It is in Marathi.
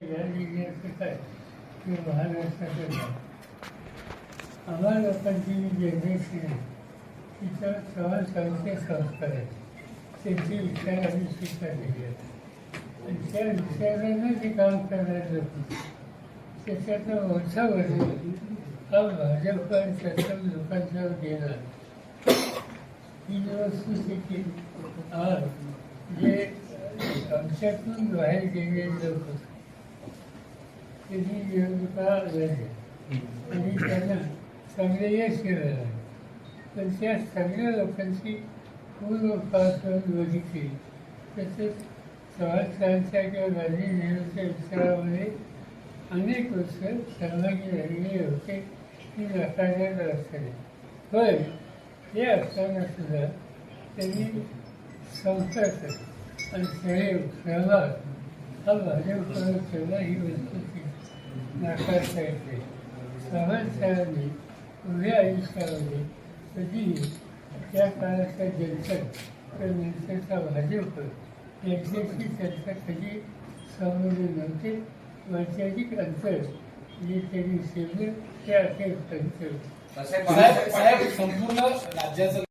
या आम्हा लोकांची जी जनरेशन आहे तिचं सहा सातशे संस्कार आहेत त्यांचे विचार आम्ही स्वीकारलेले आहेत आणि त्या विचारांना जे काम करणार लोक त्याच्यातनं वर्षावर्ष हा भाजप आणि त्याच्या लोकांच्यावर गेला ही वस्तुस्थिती आज जे आमच्यातून बाहेर गेलेले लोक होते त्यांनी निवडणुका लढल्या आणि त्यांना चांगले यश मिळालं आहे. पण त्या सगळ्या लोकांची पूर्ण पासवून बघितली. तसेच चव्हाणसाहेबांच्या किंवा गांधी नेहरूच्या विचारामध्ये अनेक वर्ष सहभागी झालेले होते ती नाकारण्यात असते पण हे असताना सुद्धा त्यांनी संपर्क आणि सहयोग सहभाग. हा भाजपकडे ठेवला ही वस्तू नाकारता येते साहेबांनी उभ्या आयुष्यामध्ये कधीही त्या काळाच्या जनतेत तर नंतरचा भाजप यांच्याशी त्यांचा कधी संबंध नव्हते. वैचारिक अंतर जे त्यांनी सेवलं ते अखेरपर्यंत संपूर्ण राज्याचं